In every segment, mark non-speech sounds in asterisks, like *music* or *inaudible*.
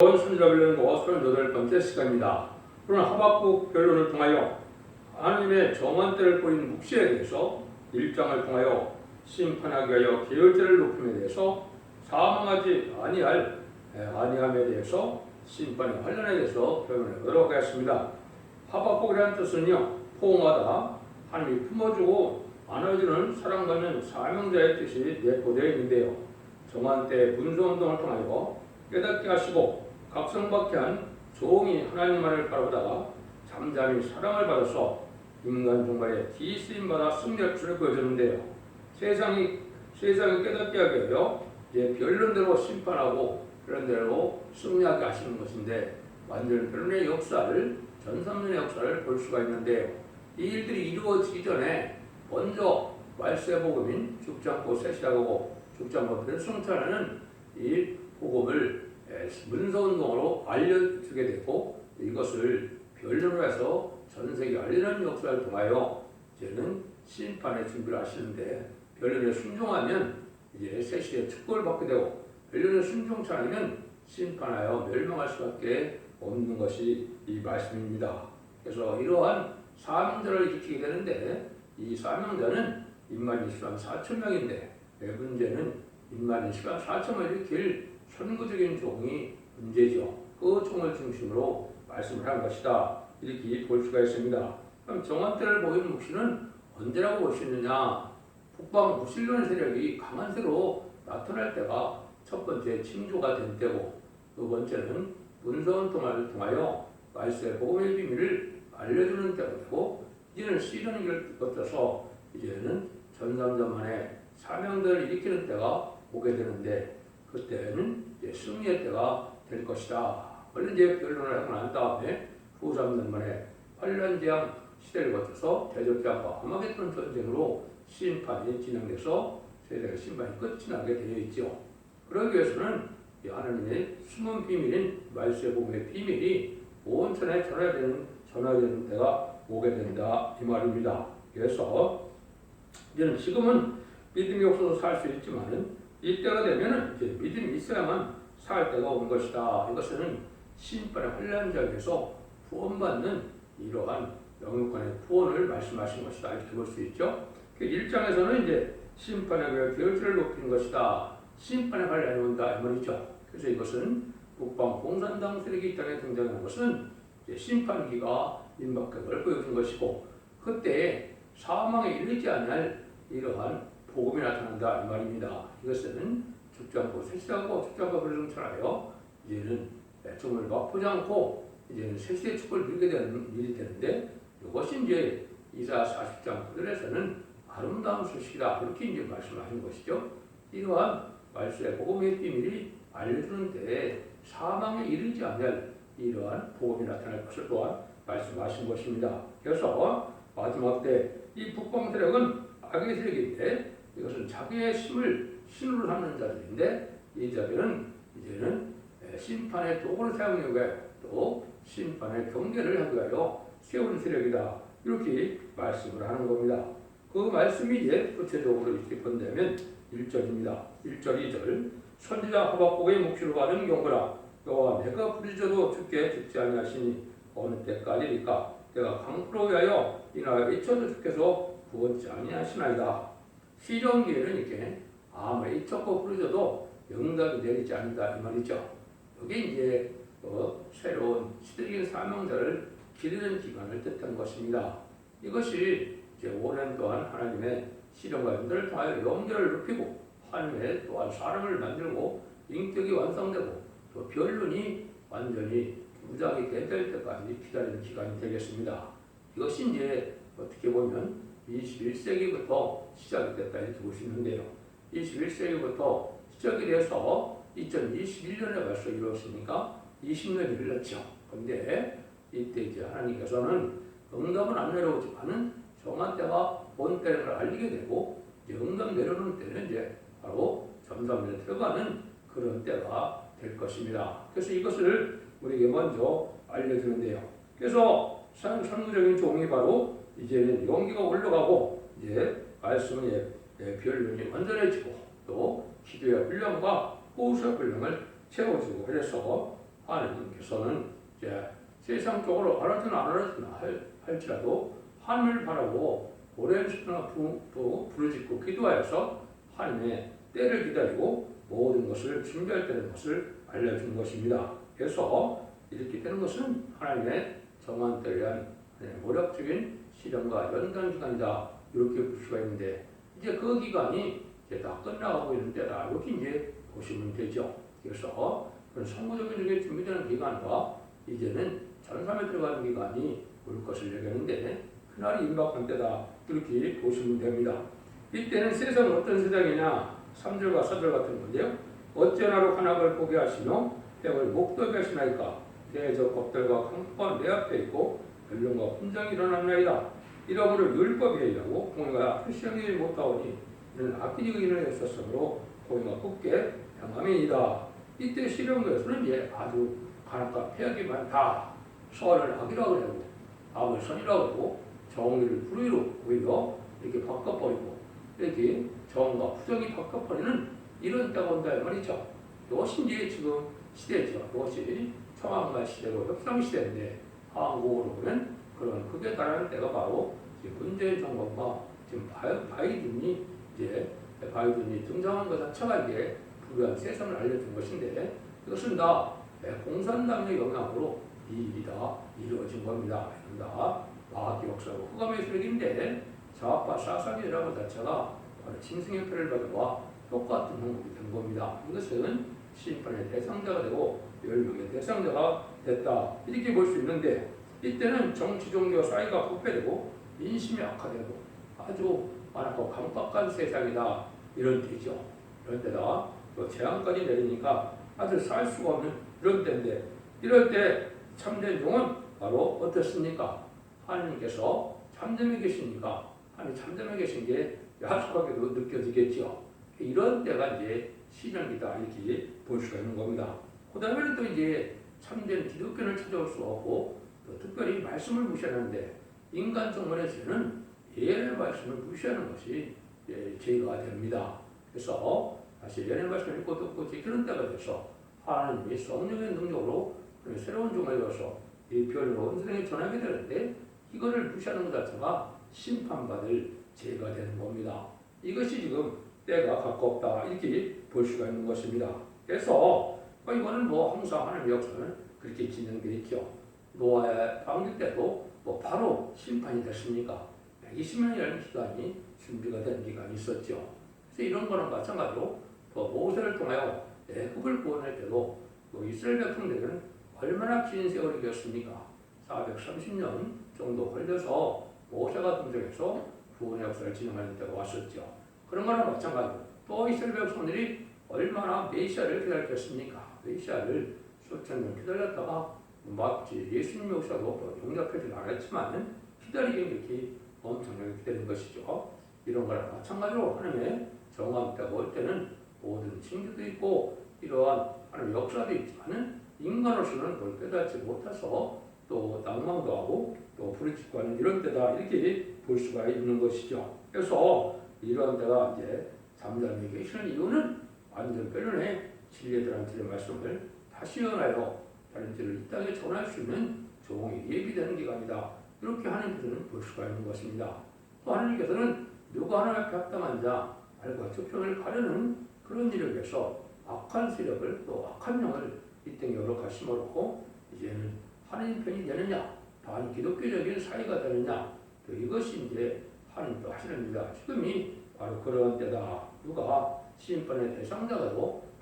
원순자별론고 38번째 시간입니다. 오늘 하박국 변론을 통하여 하나님의 정원대를 보인 묵시에 대해서 일장을 통하여 심판하기 위하여 계열제를 높임에 대해서 사망하지 아니할 에, 아니함에 대해서 심판의 환란에 대해서 표현해 보도록 하겠습니다. 하박국이라는 뜻은요 포옹하다 하나님이 품어주고 안아주는 사랑받는 사명자의 뜻이 내포되어 있는데요. 정한 때 문수운동을 통하여 깨닫게 하시고 각성받게 한 종이 하나님만을 바라보다가 잠잠히 사랑을 받아서 인간 종말에 기쓰임 받아 승리할 줄을 보여주는데요. 세상이 세상이 깨닫게 하기 위하여 이제 변론대로 심판하고 변론대로 승리하게 하시는 것인데 완전 변론의 역사를 전삼년의 역사를 볼 수가 있는데요. 이 일들이 이루어지기 전에 먼저 말세 복음인 죽지 않고 셋이라고 죽지 않고 승천하는 이 복음을 에, 문서운동으로 알려주게 됐고 이것을 변론을 해서 전 세계 알리는 역사를 통하여 이제는 심판의 준비를 하시는데 변론에 순종하면 이제 새 시대의 축복을 받게 되고 변론에 순종치 않으면 심판하여 멸망할 수밖에 없는 것이 이 말씀입니다. 그래서 이러한 사명자를 지키게 되는데 이 사명자는 인만 20만 4천 명인데 왜 문제는 인만 20만 4천 명을 일으킬 선구적인 종이 문제죠. 그 종을 중심으로 말씀을 한 것이다. 이렇게 볼 수가 있습니다. 그럼 정한때를 보이는 묵시는 언제라고 볼 수 있느냐? 북방 무신론 세력이 강한 세로 나타날 때가 첫 번째 징조가 된 때고 두 번째는 문서운동을 통하여 말세 복음의 비밀을 알려주는 때가 되고 이제는 시련의 길을 거쳐서 이제는 전삼자만의 사명들을 일으키는 때가 오게 되는데 그때는 이제 승리의 때가 될 것이다. 물론 이제 변론을 하고 난 다음에 후 3년 만에 환란재앙 시대를 거쳐서 대적장과 아마겟돈 전쟁으로 심판이 진행돼서 세대의 심판이 끝이 나게 되어 있죠. 그러기 위해서는 이 하나님의 숨은 비밀인 말세 복음의 비밀이 온 천에 전해되는 전해되는 때가 오게 된다 이 말입니다. 그래서 이제는 지금은 믿음이 없어서 살 수 있지만은 이때가 이제 믿음이 있어야만 살 때가 온 것이다. 이것은 심판의 환란자에서 구원받는 이러한 영육간의 구원을 말씀하신 것이다. 이렇게 볼 수 있죠. 그 1장에서는 이제 심판의 그 계열치를 높이는 것이다. 심판의 환란이 온다. 이 말이죠. 그래서 이것은 북방 공산당 세력이 이 땅에 등장하는 것은 심판기가 임박함을 보여준 것이고 그때 사망에 이르지 않을 이러한 복음이 나타난다 이 말입니다. 이것은 죽지 않고 세시하고 죽지 않고 그를 전하여 이제는 애통을 맛보지 않고 이제는 세시의 축을 누리게 되는 일이 되는데 이것이 이제 이사 40장 그들에서는 아름다운 소식이다 이렇게 이제 말씀하신 것이죠. 이러한 말씀의 복음의 비밀이 알려주는 때에 사망에 이르지 않을 이러한 복음이 나타날 것을 또한 말씀하신 것입니다. 그래서 마지막 때 이 북방 세력은 악의 세력인데 이것은 자기의 힘을 신으로 삼는 자들인데 이 자들은 이제는 심판의 도구를 사용하기 또 심판의 경계를 하기 위하여 세운 세력이다 이렇게 말씀을 하는 겁니다. 그 말씀이 이제 구체적으로 이렇게 본다면 1절입니다. 1절 2절 선지자 하박국의 묵시를 받은 경고라 여호와 내가 부르짖어도 죽게 죽지 아니하시니 어느 때까지니까 내가 강포로 위하여 이 나라 잊혀도 주께서 구원치 아니하시나이다. 시정기에는 이렇게 아무리 잊혔고 부르짖어도 영답이 내리지 않는다 이 말이죠. 여기 이제 어, 새로운 시대적인 사명자를 기르는 기간을 뜻한 것입니다. 이것이 이제 5년 동안 하나님의 시련과 연들을 통하여 영결을 높이고 하나님의 또한 사람을 만들고 인격이 완성되고 또 변론이 완전히 무장이 될 때까지 기다리는 기간이 되겠습니다. 이것이 이제 어떻게 보면 21세기부터 시작이 됐다 이렇게 볼수 있는데요. 21세기부터 시작이 돼서 2021년에 벌써 이루어졌으니까 20년이 흘렀죠. 그런데 이때 이제 하나님께서는 응답은 안 내려오지만은 정한 때가 본 때를 알리게 되고 응답 내려오는 때는 이제 바로 점점에 들어가는 그런 때가 될 것입니다. 그래서 이것을 우리에게 먼저 알려주는데요. 그래서 선, 선구적인 종이 바로 이제는 용기가 올라가고 이제 말씀의 예, 변론이 완전해지고 또 기도의 분량과 호수의 분량을 채워주고 그래서 하나님께서는 이제 알아든 안 알아든 할, 할지라도 하늘을 바라고 오랜 시간 부르짖고 기도하여서 하나님의 때를 기다리고 모든 것을 준비할 때는 것을 알려준 것입니다. 그래서 이렇게 되는 것은 하나님의 정한 대한 하나님의 모략적인 실현과 연단 기간이다 이렇게 볼 수가 있는데 이제 그 기간이 이제 다 끝나가고 있는 때다 이렇게 이제 보시면 되죠. 그래서 그런 성공적인 중에 준비되는 기간과 이제는 전삼에 들어가는 기간이 올 것을 얘기하는데 그날이 임박한 때다 이렇게 보시면 됩니다. 이때는 세상은 어떤 세상이냐 3절과 4절 같은 건데요. 어찌하나로 한학을 보게 하시며 때를 목도게 하시나이까 대적 겁들과 강포가 내 앞에 있고 변론과 분장이 일어났나이다. 이러므로 율법에 의하고 공의가 표시하기 못하오니 이는 악기지의 인을 했었으므로 공의가 굳게 평함이니이다. 이때 시령교에서는 이제 아주 가난과 폐악이 많다. 서원을 악이라고 하고 암을 선이라고 하고 정의를 불의로 오히려 이렇게 바꿔버리고 이렇게 정과 부정이 바꿔버리는 이런 때가 온다 이 말이죠. 이것이 이제 지금 시대죠. 이것이 청왕과 시대로 협상 시대인데 보면 그런 극에 달하는 때가 바로 문재인 정권과 지금 바이- 바이 든이 이제 바이든이 등장한 것 자체가 이제 불우한 세상을 알려준 것인데 이것은 다 공산당의 영향으로 이 일이 다 이루어진 겁니다. 이건 다 과학 역사고 흑암의 세력인데 좌파 사상이라는 것 자체가 바로 짐승협회를 받아와 똑같은 행동이 된 겁니다. 이것은 심판의 대상자가 되고 멸망의 대상자가 됐다 이렇게 볼 수 있는데 이때는 정치 종교 사이가 부패되고 민심이 악화되고 아주 많고 강박한 세상이다 이런 때죠. 이런 때다 또 재앙까지 내리니까 아주 살 수가 없는 이런 때인데 이럴 때 참된 종은 바로 어떻습니까? 하나님께서 참됨에 계시니까 하나님 참됨에 계신 게 야속하게도 느껴지겠죠. 이런 때가 이제 시련이다 이렇게 볼 수가 있는 겁니다. 그 다음에는 또 이제 참된 기독교를 찾아올 수 없고 또 특별히 말씀을 무시하는데 인간 정원에서는 예의 말씀을 무시하는 것이 예, 죄가 됩니다. 그래서 다시 예의 말씀을 읽고 듣고 지키는 때가 돼서 하나님이 성령의 능력으로 새로운 종을 이어서 이 별로 온 세상에 전하게 되는데 이거를 무시하는 것 자체가 심판받을 죄가 되는 겁니다. 이것이 지금 때가 가깝다 이렇게 볼 수가 있는 것입니다. 그래서 뭐 이거는 뭐 항상 하나님의 역사는 그렇게 진행되어 있죠. 노아의 방주 때도 뭐 바로 심판이 됐습니까? 120년이라는 기간이 준비가 된 기간이 있었죠. 그래서 이런 거는 마찬가지로 또 모세를 통하여 애굽을 구원할 때도 또 이스라엘 백성들은 얼마나 긴 세월이 되었습니까? 430년 정도 걸려서 모세가 등장해서 구원의 역사를 진행하는 때가 왔었죠. 그런 거랑 마찬가지로 또 이스라엘 백성들이 얼마나 메시아를 기다렸겠습니까? 메시아를 수천 년 기다렸다가 마치 예수님 역사도 또 용납하지 않았지만 기다리게 이렇게 엄청나게 기다린 것이죠. 이런 거랑 마찬가지로 하나님의 정한 때가 올 때는 모든 징조도 있고 이러한 하나님 역사도 있지만은 인간으로서는 그걸 깨닫지 못해서 또 낭망도 하고 또 부르짖고 하는 이런 때다 이렇게 볼 수가 있는 것이죠. 그래서 이러한 때가 이제 잠잠히 계시는 이유는 완전 변론의 진리들한테 말씀을 다시 연하여 다른 들을 이 땅에 전할 수 있는 종이 예비되는 기간이다. 이렇게 하나님께서는 볼 수가 있는 것입니다. 또 하나님께서는 누가 하나님 앞에 합당한 자, 말과 적편을 가르는 그런 일을 위해서 악한 세력을 또 악한 영을 이 땅에 열어가심으로 이제는 하나님 편이 되느냐, 반 기독교적인 사회가 되느냐, 또 이것이 이제 하나님도 하시는 일이다. 지금이 바로 그런 때다. 누가 심판의 대상자가 되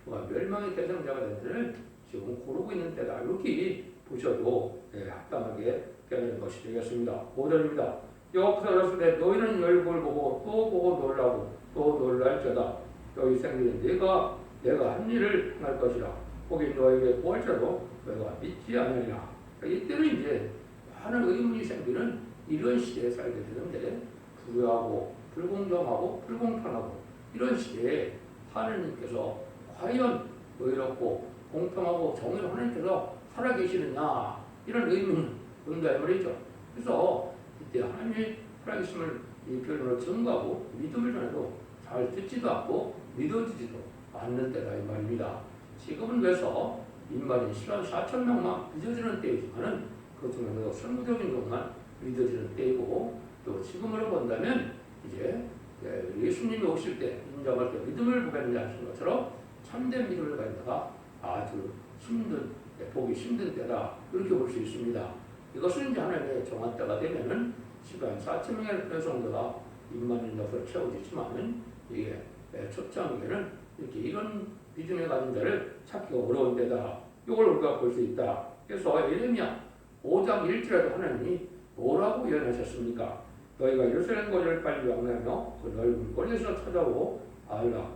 고 누가 멸망의 대상자가 된 때를 지금 고르고 있는 때다. 이렇게 보셔도 예, 합당하게 깨달은 것이 되겠습니다. 5절입니다. 여호와께서 가라사대 너희는 열국을 보고 또 보고 놀라고 또 놀랄지어다. 너희 생들은 내가 내가 한 일을 할 것이라. 혹이 너에게 보할지라도 너희가 믿지 않으리라. 이때는 이제 많은 의문이 생기는 이런 시대에 살게 되는데 불효하고 불공정하고 불공평하고 이런 시대에 하느님께서 과연 의롭고 공평하고 정의로 하나님께서 살아계시느냐 이런 의문이 든다 이 말이죠. 그래서 이때 하나님의 살아계심을 이 별로 증거하고 믿음을 전해도 잘 듣지도 않고 믿어지지도 않는 때다 이 말입니다. 지금은 그래서 인간이 10만 4천 명만 믿어지는 때이지만은 그 중에서도 선구적인 것만 믿어지는 때이고 또 지금으로 본다면 이제 예, 예수님이 오실 때 인정할 때 믿음을 보겠느냐 하신 것처럼 참된 믿음을 가지다가 아주 힘든 예, 보기 힘든 때다 이렇게 볼 수 있습니다. 이것은 이제 하나님의 정한 때가 되면은 10만 4천 명의 배송자가 2만인 녀석을 채워지지만은 이게 예, 첫장에는 이렇게 이런 믿음에 가진 자를 찾기가 어려운 데다 이걸 우리가 볼 수 있다. 그래서 예레미야 5장 1절에도 하나님이 뭐라고 예언하셨습니까? 너희가 예루살렘 거리를 빨리 왕래하며 그 넓은 거리에서 찾아오고 알라.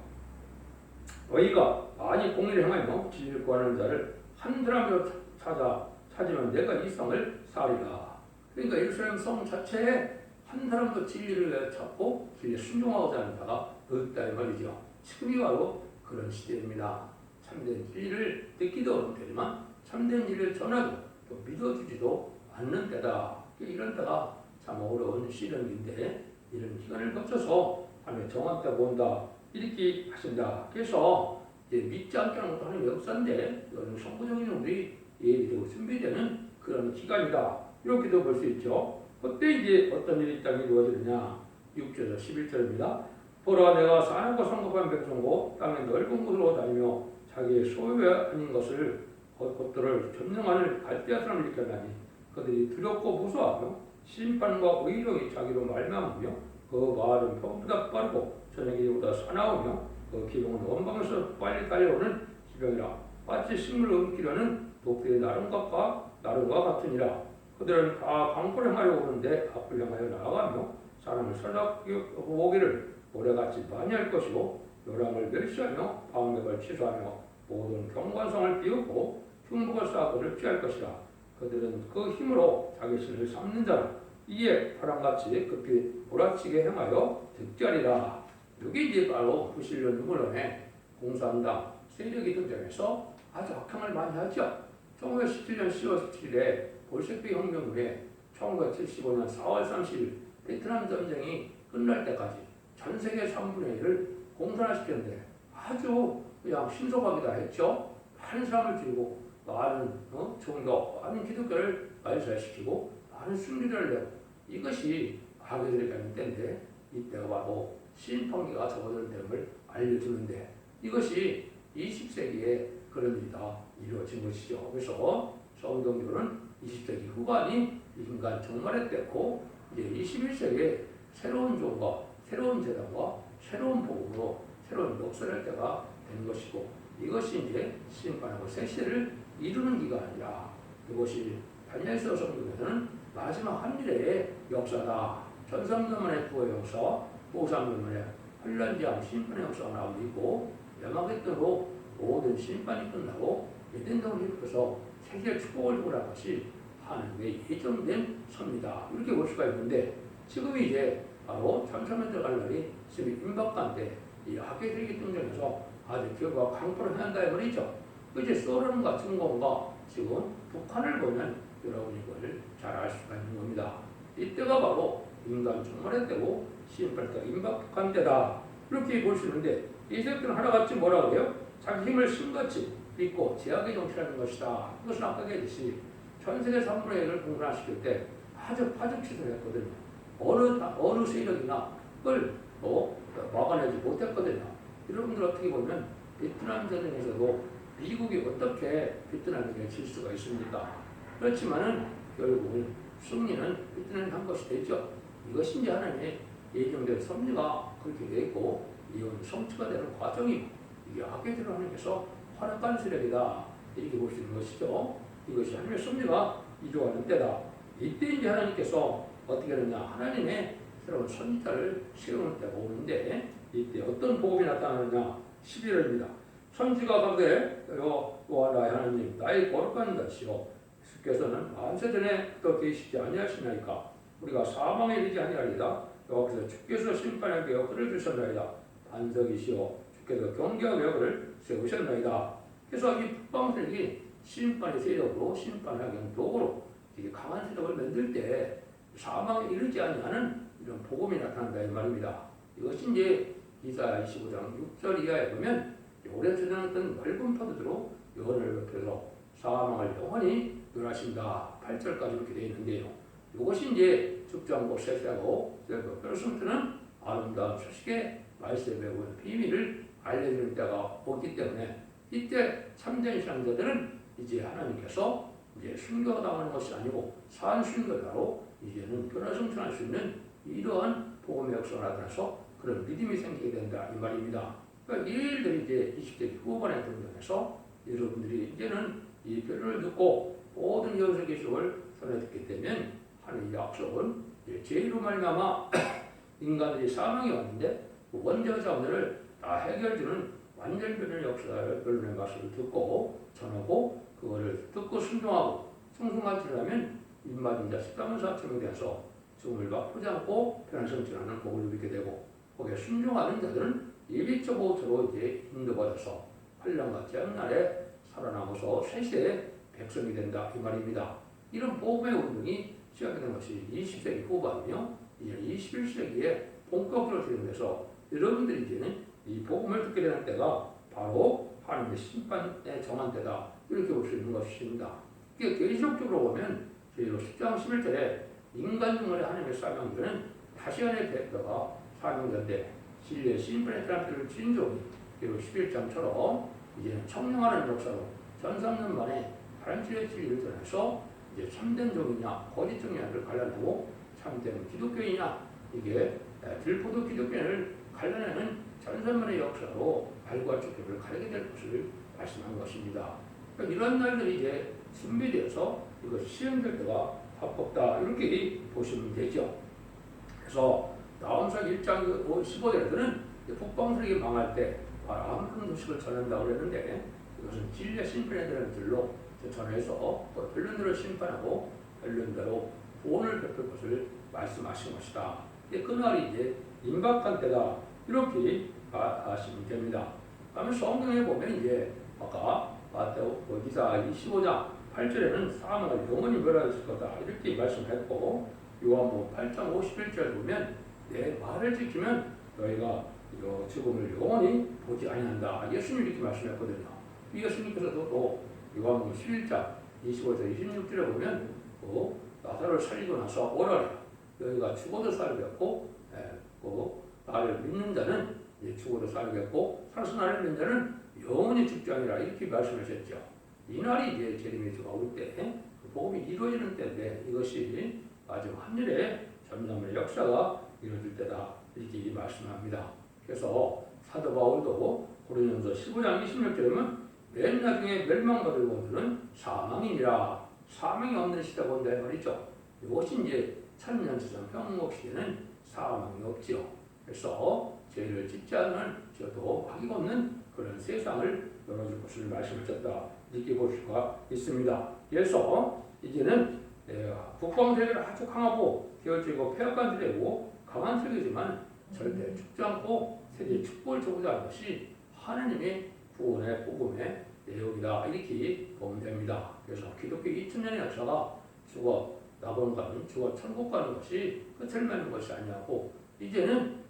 너희가 많이 공의를 행하며 지혜를 구하는 자를 한 사람으로 찾아 찾으면 내가 이 성을 사리라. 그러니까 예루살렘 성 자체에 한 사람도 진리를 찾고 진리에 순종하고자 하는 자가 없다 이 말이죠. 지금이 바로 그런 시대입니다. 참된 진리를 듣기도 어려운 때지만 참된 진리를 전하고 또 믿어주지도 않는 때다. 이런 때가 참 어려운 시련인데 이런 기간을 거쳐서 하나님의 정한 때가 온다. 이렇게 하신다. 그래서 이제 믿지 않게 하는 것도 하나님의 역사인데 이거는 성부적인 우리 예비되고 준비되는 그런 기간이다. 이렇게도 볼 수 있죠. 그때 이제 어떤 일이 땅에 이루어지느냐. 6절에서 11절입니다. 보라 내가 사나고 성급한 백성고 땅의 넓은 곳으로 다니며 자기의 소유에 아닌 것을 것들을 전능하는 갈대아 사람을 일으켰나니 그들이 두렵고 무서워하며 심판과 의력이 자기로 말미암으며 그 말은 벼보다 빠르고 저녁이보다 사나우며 그 기둥은 원방에서 빨리 달려오는 기병이라 마치 식물을 옮기려는 독수리의 나름과 나름과 같으니라. 그들은 다 강포를 향하여 오는데 앞을 향하여 나아가며 사람을 살려보기를 오래같이 많이 할 것이고 요람을 멸시하며 방백을 취소하며 모든 경관성을 비우고 흉복을 쌓고를 피할 것이라. 그들은 그 힘으로 자기 신을 삼는 자라. 이에 바람같이 급히 몰아치게 행하여 득자리라 이게 이제 바로 부실련 누물론의 공산당 세력이 등장해서 아주 악행을 많이 하죠 1917년 10월 17일에 볼셰비 혁명 후에 1975년 4월 30일 베트남 전쟁이 끝날 때까지 전 세계 3분의 1을 공산화시켰는데 아주 그냥 신속하게 다 했죠. 많은 사람을 들고 많은 어? 종교, 많은 기독교를 말살시키고 많은 승리를 내고 이것이 하는 때인데 이때가 바로 신통기가 접어드는 됨을 알려주는데 이것이 20세기에 그런 일이 다 이루어진 것이죠. 그래서 성경교는 20세기 후반이 인간 종말의 때고 이제 21세기에 새로운 종과 새로운 재단과 새로운 복음으로 새로운 역사를 때가 된 것이고 이것이 이제 심판하고 새 시대를 이루는 기간이라 이것이 다니엘서 성경에서는 마지막 한일의 역사다. 전성기만의 부의 역사, 보상기만의 환란지하고 심판의 역사가 나오고 있고 야마겟도로 모든 심판이 끝나고 에덴동을 일으켜서 세계 축복을 주고라 것이 하나님의 예정된 섭니다. 이렇게 볼 수가 있는데 지금이 이제 바로 천천만 들어갈 날이 지금 임박한데 이 학계들이 등장해서 아주 결과 강포를 한다 이 말이죠. 이제 소련과 중공과 지금 북한을 보면 여러분이 이걸 잘 알 수가 있는 겁니다. 이때가 바로 인간 종말의 때고 시인팔 때가 임박한 때다. 이렇게 볼 수 있는데 이 세력들은 하나같이 뭐라 그래요? 자기 힘을 신같이 믿고 제약의 정치라는 것이다. 이것은 아까 얘기했듯이 전 세계 3분의 1을 공산화시킬 때 아주 파죽치를 했거든요. 어느 어느 세력이나 그걸 뭐 막아내지 못했거든요. 여러분들 어떻게 보면 베트남 전쟁에서도 미국이 어떻게 베트남에게 질 수가 있습니까? 그렇지만은 결국은 승리는 베트남이 한 것이 되죠. 이것이 이제 하나님의 예정된 섭리가 그렇게 있고 이건 성취가 되는 과정이고 이게 악계들을 하나님께서 활약한 세력이다 이렇게 볼 수 있는 것이죠. 이것이 하나님의 섭리가 이루어가는 때다. 이때 이제 하나님께서 어떻게 하느냐 하나님의 새로운 선지자를 세우는 때가 오는데 이때 어떤 복음이 나타나느냐 11월입니다. 선지가 가되 여호와 나의 하나님 나의 거룩한 자시오 주께서는 만세 전에 또 계시지 아니하시나이까 우리가 사망에 이르지 아니하리다 여호와께서 주께서 심판하게 그를 주셨나이다 반석이시오 주께서 경계하게 그를 세우셨나이다 그래서 이 북방세력이 심판의 세력으로 심판하기 위한 도구로 이게 강한 세력을 만들 때 사망에 이르지 아니하는 이런 복음이 나타난다 이 말입니다. 이것이 이제 이사 25장 6절 이하에 보면 오랜 전에 났던 맑은 파도대로 요거를 옆에서 사망을 영원히 멸하신다. 8절까지 이렇게 되어 있는데요. 이것이 이제 죽장고 세세하고 뼈스부터는 아름다운 소식의 말씀에 배운 비밀을 알려주는 때가 오기 때문에 이때 참된 신앙자들은 이제 하나님께서 이제 순교당하는 것이 아니고 산 순교자로 이제는 변화성천할 수 있는 이러한 복음의 역사가 나타나서 그런 믿음이 생기게 된다 이 말입니다. 그러니까 이 일들이 이제 20세기 후반에 등장해서 여러분들이 이제는 이 별을 듣고 모든 연설 계시록을 전해 듣게 되면 하는 이 약속은 이제 죄로 말미암아 *coughs* 인간들이 사망이 왔는데 그 원죄 자원을 다 해결되는 완전 변의 역사를 변론의 말씀을 듣고 전하고 그거를 듣고 순종하고 충성하지라면 입맞은 자 십자문사 증명돼서 죽음을 맛보지 않고 변화성질하는 복을 누리게 되고 거기에 순종하는 자들은 예비적 보호처로 이제 인도받아서 환란과 재앙날에 살아남아서 세세의 백성이 된다 이 말입니다. 이런 복음의 운동이 시작된 것이 20세기 후반이며 이제 21세기에 본격적으로 진행돼서 여러분들이 이제는 이 복음을 듣게 되는 때가 바로 하나님의 심판에 정한 때다 이렇게 볼 수 있는 것입니다. 이게 계시록적으로 보면 저희로 10장 11절에 인간 중간에 하나님의 사명들은 다시안의 대표가 사명자인데 진리의 심판의 사람들을 진종이 그리고 11장처럼 이제는 청량하는 역사로 전 3년 만에 바람질의 진리를 전해서 이제 참된 종이냐 거짓 종이냐를 갈라내고 참된 기독교이냐 이게 들포도 기독교인을 갈라내는 전산만의 역사로 발과 축복을 가르게 될 것을 말씀한 것입니다. 그러니까 이런 날들이 이제 준비되어서 이것이 시행될 때가 가깝다 이렇게 보시면 되죠. 그래서 나음상 1장 15절에서는 북방세력이 망할 때큰 소식을 전한다고 그랬는데 이것은 진리의 심판에 대한 들로 전해서 별론대로 심판하고 별론대로 구원을 베풀 것을 말씀하신 것이다. 그날이 이제 임박한 때다 이렇게 아시면 됩니다. 그러면 성경에 보면 이제 아까 마태오 기사 25장 8절에는 사망을 영원히 멸하실 거다 이렇게 말씀했고 요한복음 8장 51절 보면 내 말을 지키면 너희가 이 죽음을 영원히 보지 아니한다 예수님 이렇게 말씀했거든요. 예수님께서도 또 요한복음 11장 25절 26절에 보면 그 나사로를 살리고 나서 오라래 너희가 죽어도 살겠고 예, 그 나를 믿는 자는 예, 죽어도 살겠고 살아서 나를 믿는 자는 영원히 죽지 아니라 이렇게 말씀하셨죠. 이 날이 이제 제리미주가 올때 그 복음이 이루어지는 때인데 이것이 마지막 한일의 전남의 역사가 이루어질 때다 이렇게 말씀합니다. 그래서 사도 바울도 고린도서 15장 26절에는 맨 나중에 멸망받을 것들은 사망이니라 사망이 없는 시대가 온다 말이죠. 이것이 이제 천년세상 평목 시대는 사망이 없지요. 그래서 죄를 짓지 않는 저도 악이 없는 그런 세상을 열어줄 것을 말씀하셨다 이렇게 볼 수가 있습니다. 그래서 이제는 북방 세계를 아주 강하고 개혁적이고 폐역한 세계고 강한 세계지만 절대 죽지 않고 세계 축복을 주고자 하는 것이 하나님의 구원의 복음의 내용이다 이렇게 보면 됩니다. 그래서 기독교 2000년의 역사가 죽어 낙원 가는 죽어 천국 가는 것이 끝을 맺는 것이 아니고 이제는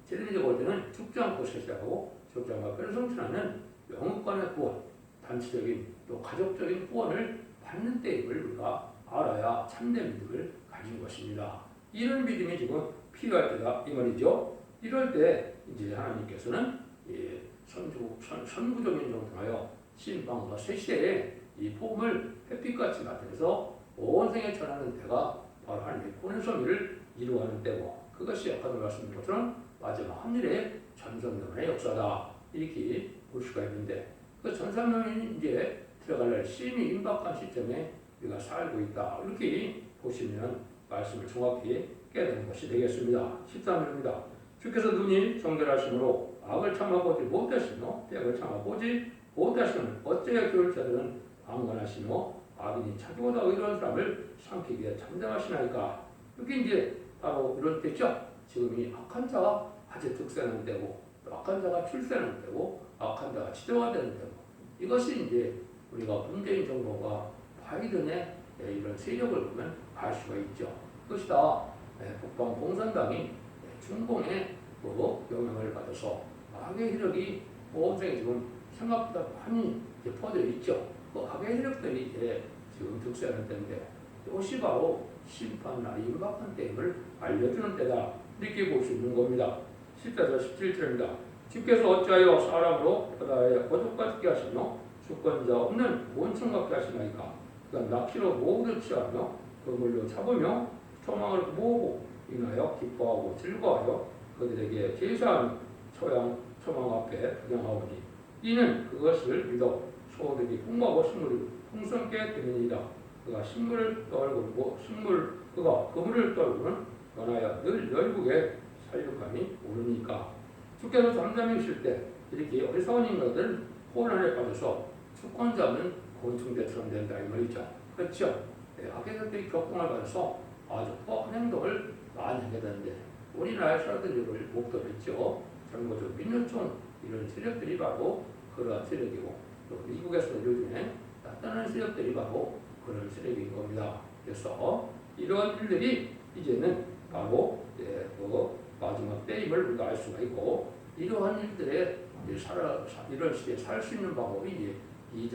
볼 때는 죽지 않고 세세하고 죽지 않고 변성천하는 영혼간의 구원, 단체적인 또 가족적인 구원을 받는 때임을 우리가 알아야 참된 믿음을 가진 것입니다. 이런 믿음이 지금 필요할 때다 이 말이죠. 이럴 때 이제 하나님께서는 예, 선, 선구적인 정통하여 신방과 쇠시대에 이 복음을 햇빛같이 나타내서 온 생에 전하는 때가 바로 하나님의 섭리를 이루어가는 때고 그것이 아까도 말씀드린 것처럼 마지막 한일의 전성전의 역사다 이렇게 볼 수가 있는데 그 전성전이 이제 들어갈 날 시임이 임박한 시점에 우리가 살고 있다 이렇게 보시면 말씀을 정확히 깨닫는 것이 되겠습니다. 13절입니다. 주께서 눈이 정결하심으로 악을 참아보지 못하시며 백을 참아보지 못하시면 어째야 그럴 자들은 방관하시며 악인이 자기보다 의로운 사람을 삼키기 위해 잠잠하시나이까 이게 이제 바로 이럴 때죠. 지금 이 악한 자가 아주 득세하는 때고 악한 자가 출세하는 때고 악한 자가 지도가 되는 때고 이것이 이제 우리가 문재인 정부가 바이든의 이런 세력을 보면 알 수가 있죠. 그것이 다 북방 공산당이 중공의 뭐 영향을 받아서 악의 세력이 온 세계 지금 생각보다 많이 퍼져 있죠. 그 악의 세력들이 이제 지금 득세하는 때인데 이것이 바로 심판이나 임박한 때임을 알려주는 때다 이렇게 볼 수 있는 겁니다. 10절에서 17절입니다. 주께서 어찌하여 사람으로 바다에 죽게 하시며 주권자 없는 원청 같게 하시나이까 그가 낚시로 모두 취하며 그물로 잡으며 초망을 모으고 인하여 기뻐하고 즐거워하여 그들에게 제사하는 초양 초망 앞에 구경하오니 이는 그것을 믿어 소들이 풍부하고 식물이 풍성케 되느니라 그가 식물을 떨고 식물 그가 그물을 떨고는 떠나야 늘 열국에 살육함이 오르니까. 주께서 잠잠히 있을 때 이렇게 어리석은 인간들은 혼란에 빠져서 주권자는 곤충대처럼 된다 이 말이죠. 그렇죠 네, 악의들이 격동을 받아서 아주 뻔한 행동을 많이 하게 되는데 사람들이 이걸 목도했죠 정보적 민요총 이런 세력들이 바로 그러한 세력이고 또 미국에서 요즘에 나타나는 세력들이 바로 그런 세력인 겁니다. 그래서 이러한 일들이 이제는 바로 예, 그 마지막 때임을 우리가 알 수가 있고 이러한 일들에 이제 살아, 사- 이런 시대에 살 수 있는 방법이 이제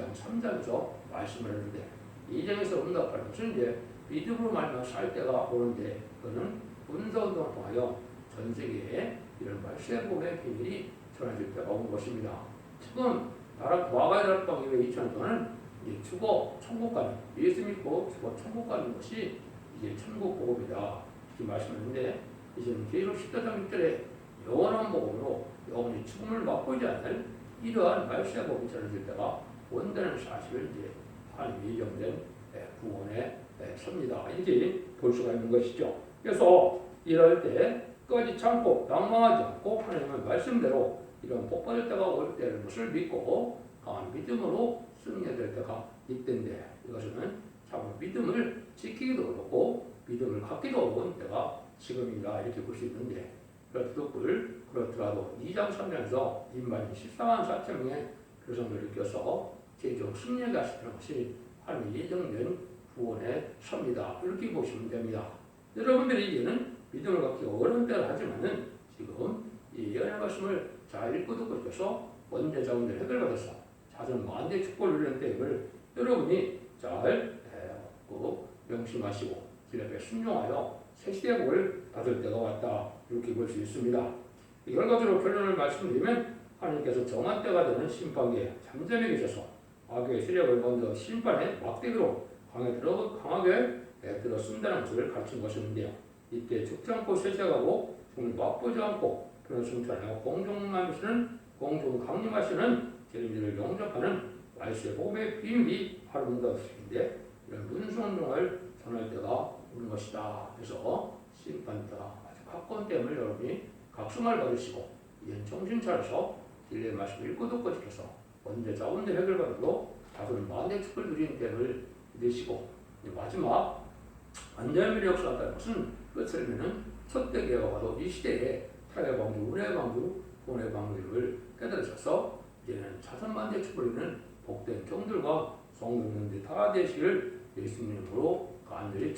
2장, 3장에서 말씀을 했는데 2장에서 응답하는 것은 이제 믿음으로 말미암아 살 때가 오는데 그거는 운동을 통하여 전 세계에 이런 말세복의 비밀이 전해질 때가 온 것입니다. 지금 나라 과거의 나라방 이후에 2000년 동안은 이제 죽어 천국 가는 예수 믿고 죽어 천국 가는 것이 이제 천국 복음이다 이렇게 말씀했는데 이제는 계속 14장 6절에 영원한 복음으로 영원히 죽음을 맛보지 않을 이러한 말세 복음이 전해질 때가 온다는 사실을 이제 하나님이 예정된 예, 구원에 예, 섭니다 이렇게 볼 수가 있는 것이죠. 그래서 이럴 때 끝까지 참고 낭망하지 않고 하나님의 말씀대로 이런 복 받을 때가 올 때는 것을 믿고 강한 믿음으로 승리해야 될 때가 있던데 이것은 참 믿음을 지키기도 어렵고 믿음을 갖기도 어려운 때가 지금이다 이렇게 볼 수 있는데 그렇듯 그렇더라도 2장 3장에서 인반이 14만 4천 명의 교성들을 껴서 최종 승리하게 하시는 것이 하나님의 예정된 구원의 섭니다. 이렇게 보시면 됩니다. 여러분들이 이제는 믿음을 갖기 어려운 때를 하지만은 지금 이 예언의 말씀을 잘 읽고 듣고 있어서 원죄 자원들 해결받아서 자전 만대 축복을 누리는 때임을 여러분이 잘그 명심하시고 길 앞에 순종하여 새 시대의 복을 받을 때가 왔다 이렇게 볼 수 있습니다. 가지로 결론을 말씀드리면 하나님께서 정한 때가 되는 심판기에 잠잠히 계셔서 악의 세력을 먼저 심판의 막대기로 강에 들어 강하게 들어 쓴다는 것을 가르친 것인데요. 이때 죽지 않고 세세하고 죽을 맛보지 않고 그런 승천하고 공정하시는 공정 강림하시는 재림들을 영접하는 말세 복음의 비밀이 바로 문답인데 이런 문성종을 전할 때가 오는 것이다. 그래서 심판 때가 아주 때문에 여러분이 각성을 받으시고 이젠 정신 차려서 진리의 말씀을 읽고 듣고 지켜서 언제 자원대 해결받고 다소는 만대 축을 누리는 믿으시고 이제 마지막 안전미래 역사한다는 것은 첫 대계가 와도 이 시대에 타의 방주, 운의 방주, 돈의 방주를 깨달으셔서 이제는 자선만대 축을 복된 종들과 성도님들 다 되시기를 예수님으로 간절히